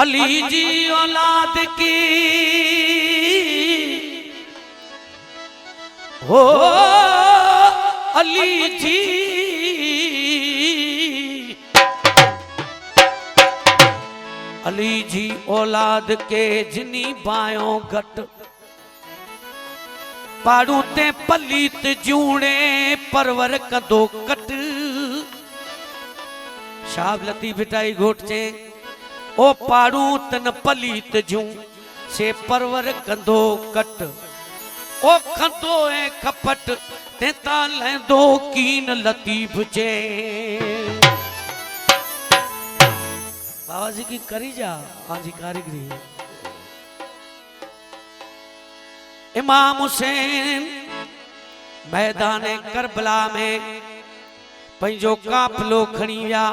علی علی علی جی جی جی اولاد اولاد کی ہو جی۔ جی۔ جی کے جنی پاڑ پراب لتی بٹائی گوٹچے ઓ પાડું તન પલિત જું સે પરવર કંધો કટ ઓ ખંધો એ ખપટ તે તા લેંદો કીન લતીફ છે બાવાજી કી કરી જા આજી કારીગરી इमाम हुसैन मैदान करबला में पंहिंजो काफ़िलो खणी विया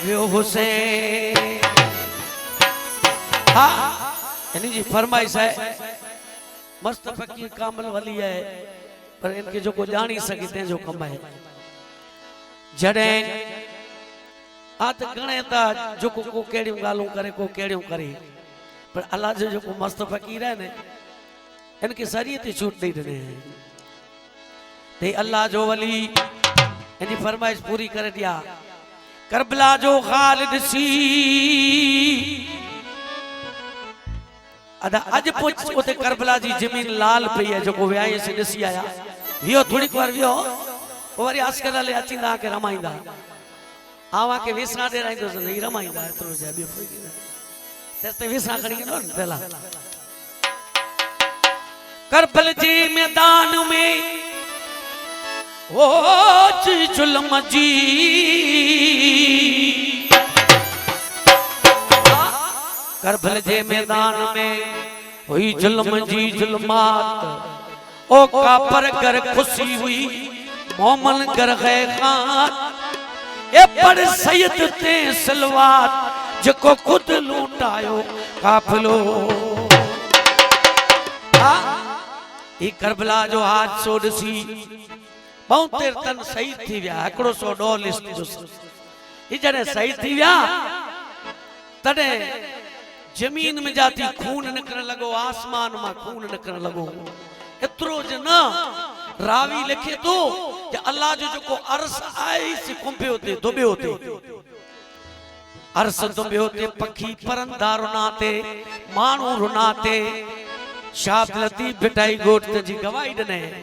આવ્યો હુસેન હા એની જે ફરમાઈશ છે મસ્ત ફકીર કામલ વલી હે પર એમ કે જો કો જાણી શકે તે જો કમાય જડે આ તો ગણે તા જો કો કો કેડ્યું ગાલું કરે કો કેડ્યું કરી પણ અલ્લાહ જો કો મસ્ત ફકીર હે ને એને કે સરીયતી છૂટ દઈ દે તે અલ્લાહ જો વલી એની ફરમાઈશ પૂરી કરે ત્યાં કરબલા જો ખાલિદ સી અદા અજ પૂછ ઉતે કરબલાજી જમીન લાલ પઈ હે જેકો વ્યાય સે દસી આયા વિયો થોડીક વાર વિયો વરી આસકલા લે અચિંદા કે રમાઈંદા આવા કે વિસના દે રાઈ દોસ નહીં રમાઈંદા એટલો જ બે ફોઈ ગયા તેસ્તે વિસના કરી ગયો ને પેલા કરબલજી મેદાન મેં जी जुल्म जी करबल जे मैदान में हुई जुल्म जी जुल्मात ओ कापर कर खुशी हुई मोमन कर गए खान ए पर सैयद ते सलवात जेको खुद लूटायो काफिलो हा ई करबला जो हादसो ॾिसी بہتر تن سعید تھی ویا اکڑو سو ڈو لسٹ جس یہ جنہیں سعید تھی ویا تنے جمین میں جاتی خون نکرن لگو آسمان میں خون نکرن لگو اترو جنا راوی لکھے تو کہ اللہ جو جو کو عرص آئی سی کمپے ہوتے دوبے ہوتے عرص دوبے ہوتے پکھی پرندہ رناتے مانو رناتے شاب لطیب بٹائی گوٹ تجھے گوائی دنے ہیں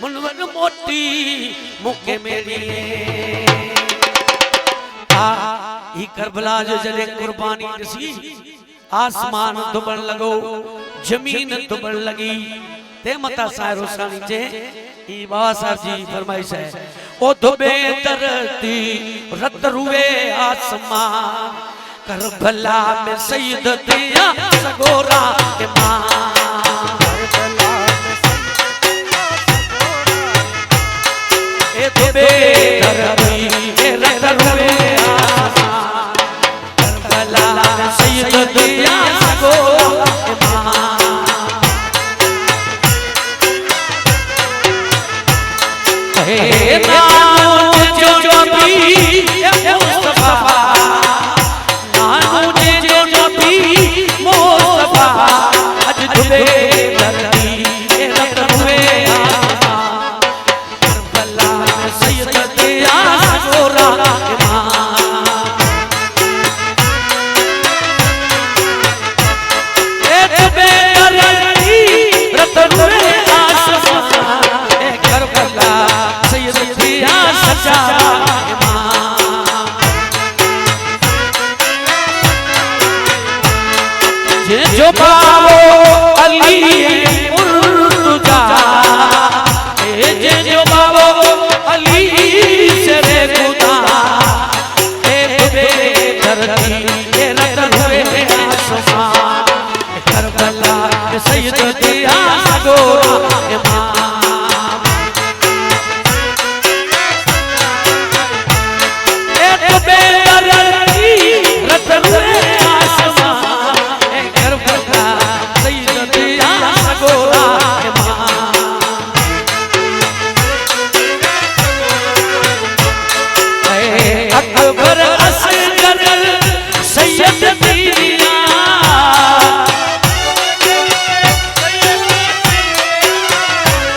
મનવન મોટી મુકે મેરી આ ઈ કરબલા જો જલે કુરબાની દસી આસમાન દુબણ લગો જમીન દુબણ લગી તે મતા સાહેબ રોસાણી છે ઈ બાબા સાહેબજી ફરમાઈ છે ઓ ધુબે ધરતી રત રૂવે આસમાન કરબલા મે સૈયદ દિયા સગોરા કે માં ¡Eh!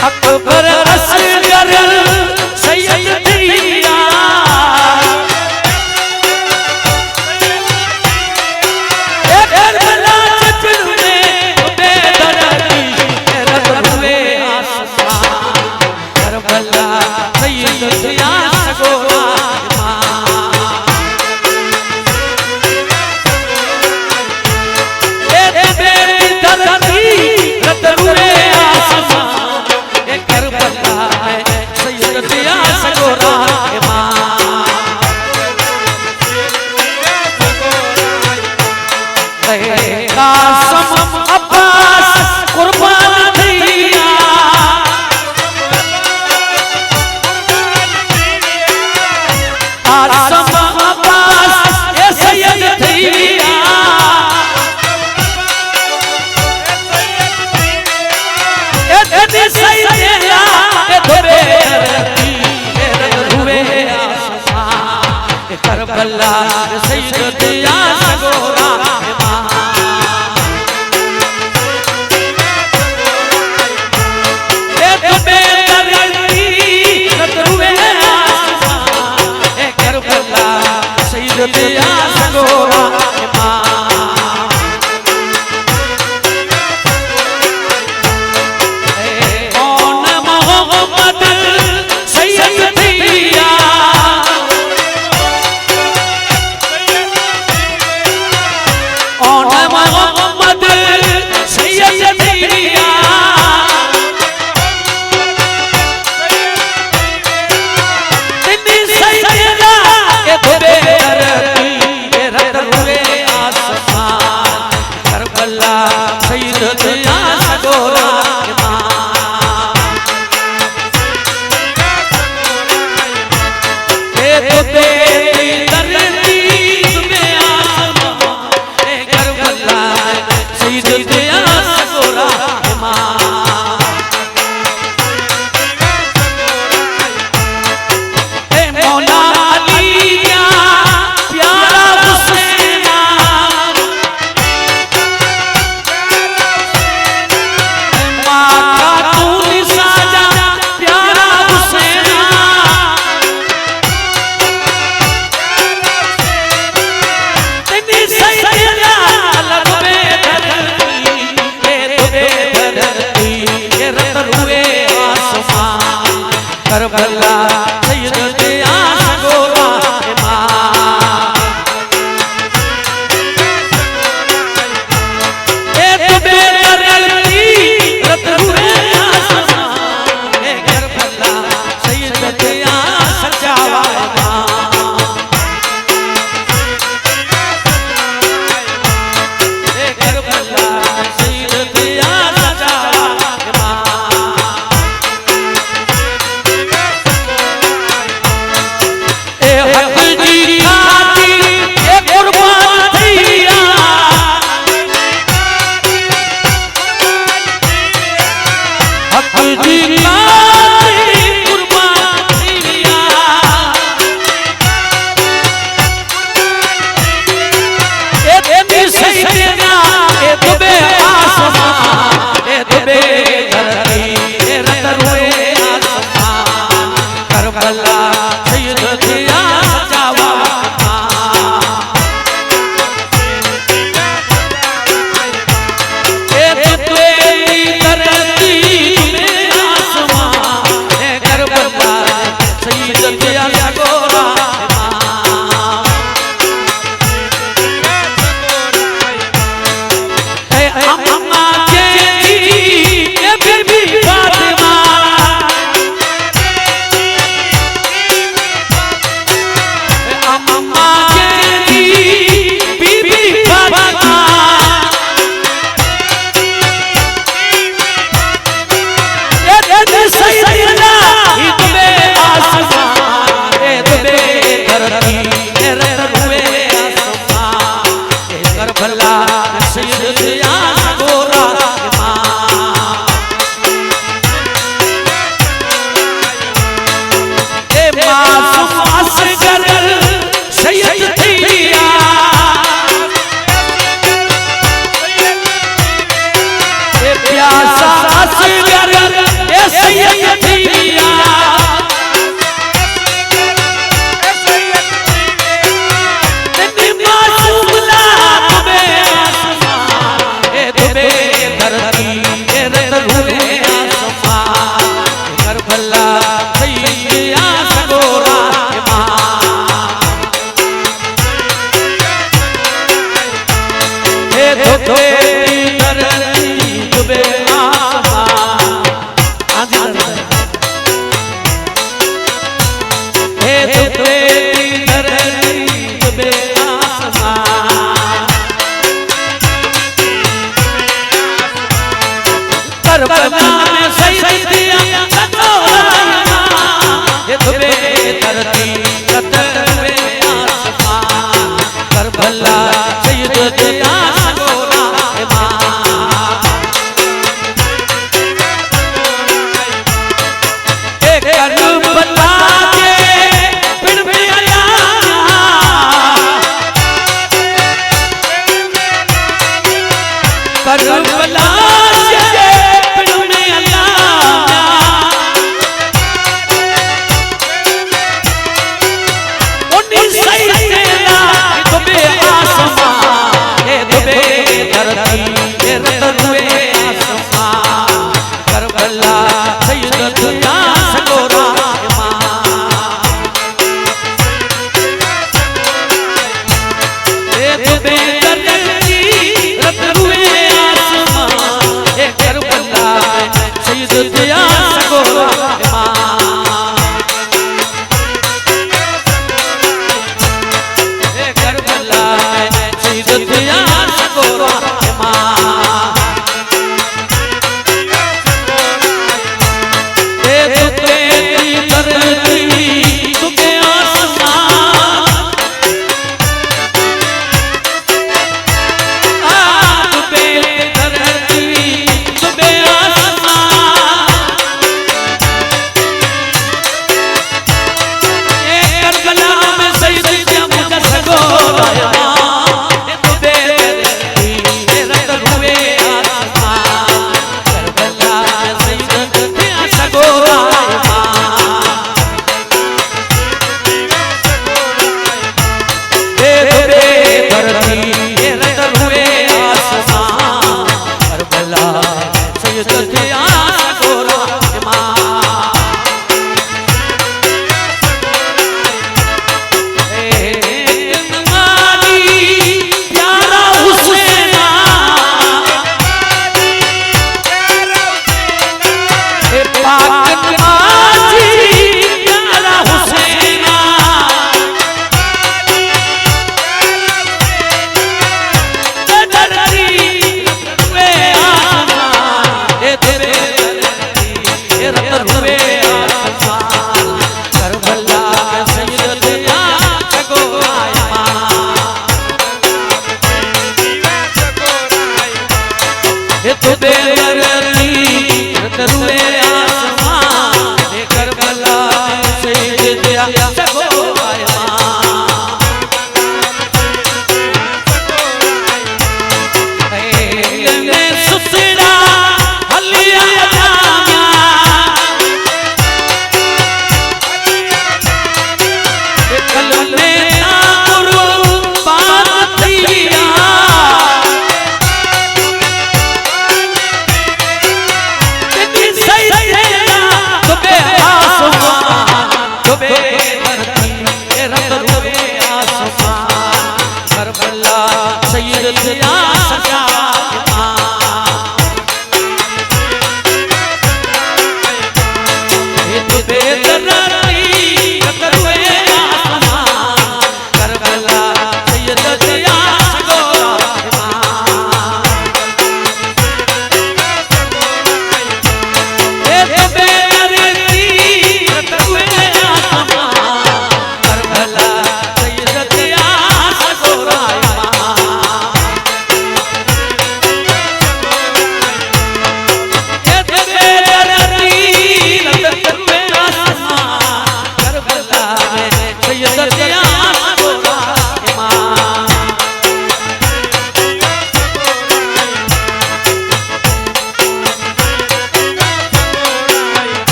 সকল করে